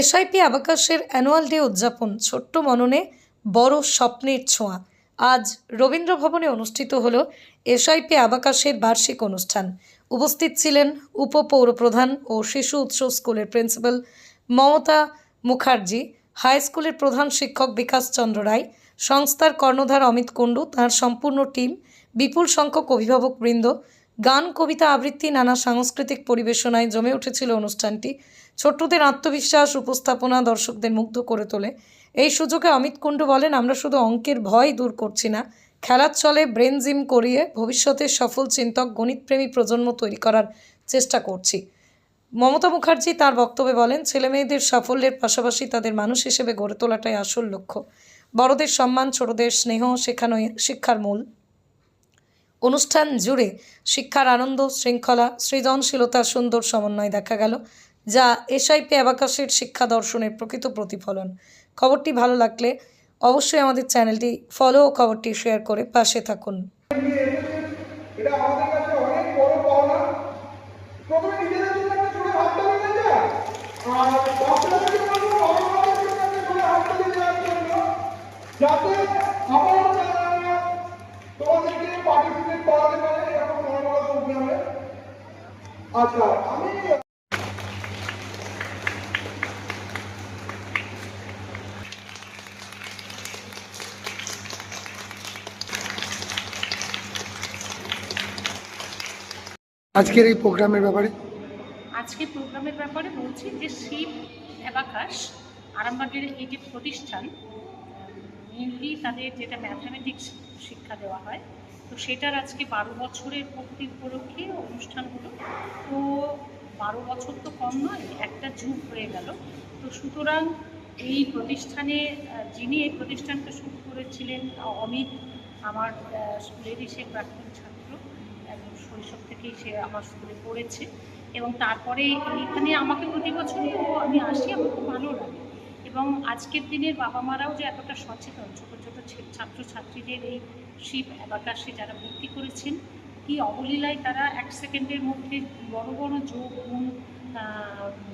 SIP আবাকাশের annual day উদযাপন, ছোট্ট মননে বড় স্বপ্নের ছোঁয়া। আজ রবীন্দ্র ভবনে অনুষ্ঠিত হল এসআইপি আবাকাশের বার্ষিক অনুষ্ঠান। উপস্থিত ছিলেন উপপৌরপ্রধান ও শিশু উৎস স্কুলের প্রিন্সিপাল মমতা মুখার্জি, হাই স্কুলের প্রধান শিক্ষক বিকাশ চন্দ্র রায়, সংস্থার কর্ণধার অমিত কুণ্ডু, তাঁর সম্পূর্ণ টিম, বিপুল সংখ্যক অভিভাবকবৃন্দ গান, কবিতা আবৃত্তি, নানা সাংস্কৃতিক পরিবেশনায় জমে উঠেছিল অনুষ্ঠানটি। ছোট্টদের আত্মবিশ্বাস, উপস্থাপনা দর্শকদের মুগ্ধ করে তোলে। এই সুযোগে অমিত কুণ্ডু বলেন, আমরা শুধু অঙ্কের ভয় দূর করছি না। খেলার চলে ব্রেন জিম করিয়ে ভবিষ্যতের সফল চিন্তক, গণিতপ্রেমী প্রজন্ম তৈরি করার চেষ্টা করছি। মমতা মুখার্জি তার বক্তব্যে বলেন, ছেলেমেয়েদের সাফল্যের পাশাপাশি তাদের মানুষ হিসেবে গড়ে তোলাটাই আসল লক্ষ্য। বড়দের সম্মান, ছোটদের স্নেহ শেখানোই শিক্ষার মূল। অনুষ্ঠান জুড়ে শিক্ষার আনন্দ, শৃঙ্খলা সৃজনশীলতার সুন্দর সমন্বয় দেখা গেল, যা এসআইপি অ্যাবাকাশের শিক্ষা দর্শনের প্রকৃত প্রতিফলন। খবরটি ভালো লাগলে অবশ্যই আমাদের চ্যানেলটি ফলো ও খবরটি শেয়ার করে পাশে থাকুন। যাতে তোমাদেরকে পার্টিসিপেট করাতে পারে, এরকম প্রোগ্রামে আচ্ছা আমি আজকের এই প্রোগ্রামের ব্যাপারে? আজকে প্রোগ্রামের ব্যাপারে বলছি যে শিব অ্যাবাকাশ আরামবাগের যে প্রতিষ্ঠান মেনলি তাদের যেটা ম্যাথামেটিক্স শিক্ষা দেওয়া হয়, তো সেটার আজকে বারো বছরের পূর্তি উপলক্ষে অনুষ্ঠান হলো তো বারো বছর তো কম নয়, একটা যুগ হয়ে গেল। তো সুতরাং এই প্রতিষ্ঠানে যিনি এই প্রতিষ্ঠানটা শুরু করেছিলেন অমিত, আমার স্কুলেরই সে প্রাক্তন ছাত্র একদম শৈশব থেকেই সে আমার স্কুলে পড়েছে। এবং তারপরে এখানে আমাকে প্রতি বছরই আমি আসি, আমার খুব ভালো লাগে। এবং আজকের দিনের বাবা মারাও যে এতটা সচেতন, ছোটো ছোটো ছাত্রছাত্রীদের এই শিব অ্যাবাকাশে যারা ভর্তি করেছেন, কি অবলীলায় তারা এক সেকেন্ডের মধ্যে বড় বড় যোগ, গুণ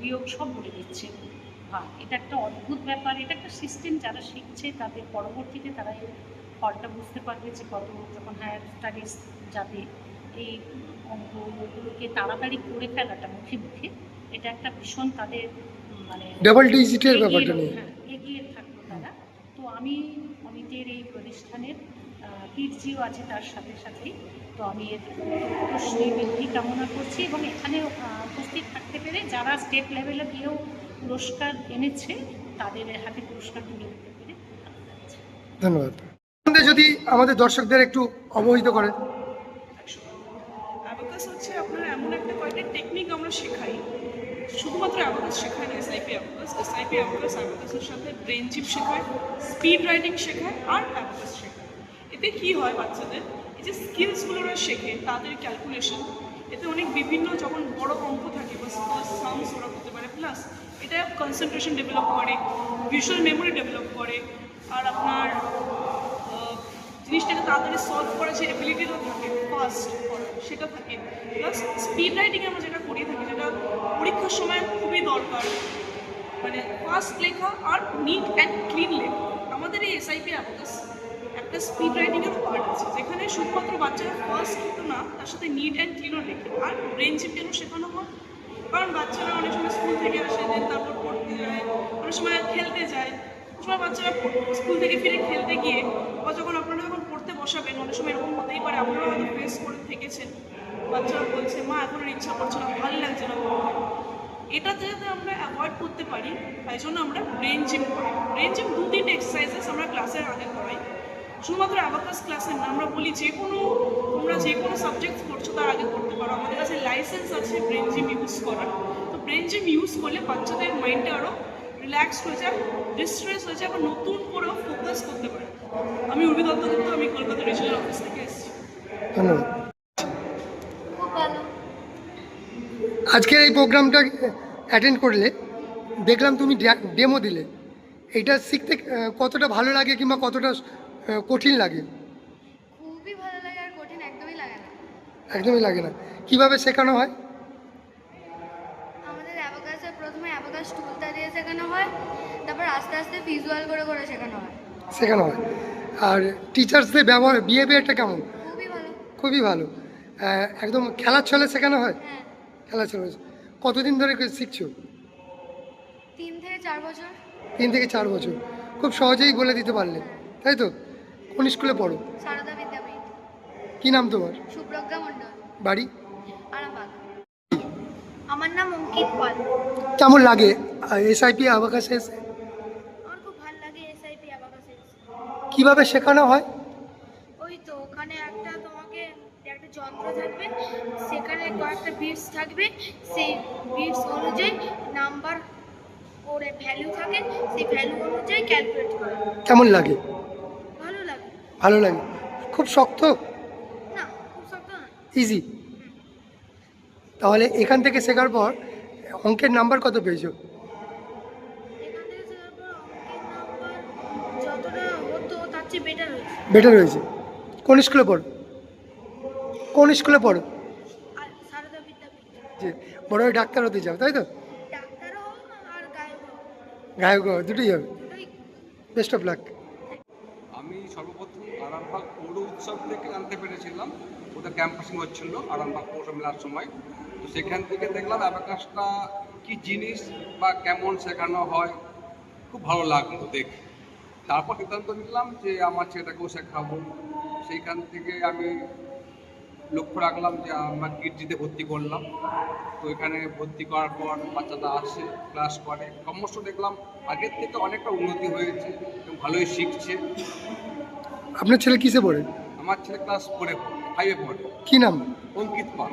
বিয়োগ সব বলে দিচ্ছে। বা এটা একটা অদ্ভুত ব্যাপার, এটা একটা সিস্টেম যারা শিখছে, তাদের পরবর্তীতে তারা এই ফলটা বুঝতে পারবে যে কত যখন হায়ার স্টাডিজ যাবে, এই অঙ্কগুলোকে তাড়াতাড়ি করে ফেলাটা মুখে মুখে, এটা একটা ভীষণ তাদের ডাবল ডিজিটের ব্যাপারটা নেই হ্যাঁ, এগিয়ে তারা। তো আমি অমিতের এই প্রতিষ্ঠানের আহ, কীর্তিও আছে তার সাথে সাথেই তো আমি এর বৃদ্ধি কামনা করছি এবং এখানে আহ, উপস্থিত থাকতে পেরে যারা স্টেট লেভেলে গিয়েও পুরস্কার এনেছে তাদের হাতে পুরস্কার তুলে দিতে পেরে ধন্যবাদ। যদি আমাদের দর্শকদের একটু অবহিত করেন। অ্যাবাকাস হচ্ছে আপনার এমন একটা কয়েকটা টেকনিক আমরা শেখাই। শুধুমাত্র অ্যাবাকাস শেখায় না এসআইপি অ্যাবাকাস এসআইপি অ্যাবাকাস অ্যাবাকাসের সাথে ব্রেন চিপ শেখায় স্পিড রাইটিং শেখায় আর অ্যাবাকাস শেখায়। এতে কি হয় বাচ্চাদের? এই যে স্কিলসগুলো ওরা শেখে, তাদের ক্যালকুলেশন এতে অনেক বিভিন্ন যখন বড় অঙ্ক থাকে, বা সাউন্ডস ওরা করতে পারে প্লাস এটা কনসেন্ট্রেশন ডেভেলপ করে ভিজুয়াল মেমোরি ডেভেলপ করে, আর আপনার জিনিসটাকে তাড়াতাড়ি সলভ করার যে এবিলিটিটা থাকে ফাস্ট সেটা থাকে। প্লাস স্পিড রাইটিং আমরা যেটা করিয়ে থাকি, যেটা পরীক্ষার সময় খুবই দরকার। মানে ফাস্ট লেখা আর নিট অ্যান্ড ক্লিন লেখা। আমাদের এই এসআইপি অ্যাপোকাস একটা স্পিড রাইটিংয়েরও পার্ট আছে, যেখানে শুধুমাত্র বাচ্চারা ফার্স্ট কিন্তু না, তার সাথে নিট অ্যান্ড ক্লিনও লেখে। আর ব্রেন কেন শেখানো হয়? কারণ বাচ্চারা অনেক সময় স্কুল থেকে আসে দেন তারপর পড়তে যায় অনেক সময় খেলতে যায় অনেক সময় বাচ্চারা স্কুল থেকে ফিরে খেলতে গিয়ে বা যখন আপনারা যখন পড়তে বসাবেন, অনেক সময় এরকম হতেই পারে আপনারা হয়তো ফেস করে থেকেছেন। বাচ্চারা বলছে, মা, এখন ইচ্ছা করছে না, ভালো লাগছে না এটাতে যাতে আমরা অ্যাভয়েড করতে পারি, তাই জন্য আমরা ব্রেন জিম করি। ব্রেন জিম দু তিনটে এক্সারসাইজেস আমরা ক্লাসের আগে করাই। শুধুমাত্র অ্যাবাকাস ক্লাসে না, আমরা বলি যে কোনো, তোমরা যে কোনো সাবজেক্ট করছ, তার আগে করতে পারো। আমাদের কাছে লাইসেন্স আছে ব্রেন জিম ইউজ করার। তো ব্রেন জিম ইউজ করলে বাচ্চাদের মাইন্ডটা আরও রিল্যাক্স হয়ে যায় ডিস্ট্রেস হয়ে যায় আবার নতুন করেও ফোকাস করতে পারে। আমি উর্বি দত্তগুপ্ত আমি কলকাতা রিজিনাল অফিস থেকে এসেছি। আজকের এই প্রোগ্রামটা অ্যাটেন্ড করলে দেখলাম তুমি ডেমো দিলে। এটা শিখতে কতটা ভালো লাগে কিংবা কতটা কঠিন লাগে? খুবই ভালো লাগে আর কঠিন একদমই লাগে না। একদমই লাগে না। কীভাবে শেখানো হয়? তুলতা দিয়ে শেখানো হয় তারপর আস্তে আস্তে ভিজুয়াল করে করে শেখানো হয়। শেখানো হয়। আর টিচার্সদের ব্যবহার বিহেভিয়ারটা কেমন? খুবই ভালো। খুবই ভালো। একদম খেলার ছলে শেখানো হয়? হ্যাঁ। খেলার ছলে। কতদিন ধরে শিখছো? তিন থেকে চার বছর। তিন থেকে চার বছর। খুব সহজেই বলে দিতে পারলে। তাই তো? কোন স্কুলে পড়ো? সারদা বিদ্যাপীঠ। কি নাম তোমার? সুপ্রজ্ঞা মণ্ডল। বাড়ি? আমার নাম অঙ্কিত পাল। কেমন লাগে? এসআইপি আবাকাশে এসে আমার খুব ভালো লাগে এসআইপি অ্যাবাকাসে কীভাবে শেখানো হয়? ওই তো ওখানে একটা তোমাকে একটা যন্ত্র থাকবে সেখানে কয়েকটা বিটস থাকবে সেই বিটস অনুযায়ী নাম্বার ওর ভ্যালু থাকে সেই ভ্যালু অনুযায়ী ক্যালকুলেট করে। কেমন লাগে? ভালো লাগে। ভালো লাগে। খুব শক্ত? না খুব শক্ত না। ইজি তাহলে এখান থেকে শেখার পর অঙ্কের নাম্বার কত পেয়েছ? বেটার হয়েছে। কোন স্কুলে পড়ো? কোন স্কুলে পড়ো? যে বড় ডাক্তার হতে চাও তাই তো? গায়ক দুটোই দুটোই বেস্ট অফ লাক আমি সর্বপ্রথম আরামবাগ পৌর উৎসব থেকে জানতে পেরেছিলাম। ওদের ক্যাম্পাসিং হচ্ছিল আরামবাগ পৌর মেলার সময়। সেখান থেকে দেখলাম অ্যাবাকাসটা কি জিনিস বা কেমন শেখানো হয় খুব ভালো লাগল দেখে। তারপর সিদ্ধান্ত নিলাম যে আমার ছেলেটাকেও শেখাবো। সেইখান থেকে আমি লক্ষ্য রাখলাম যে আমরা কিডজিতে ভর্তি করলাম। তো এখানে ভর্তি করার পর বাচ্চারা আসে ক্লাস করে। ক্রমশ দেখলাম আগের থেকে অনেকটা উন্নতি হয়েছে এবং ভালোই শিখছে। আপনার ছেলে কিসে পড়ে? আমার ছেলে ক্লাস ফোরে ফাইভে পড়ে। কি নাম? অঙ্কিত পাল।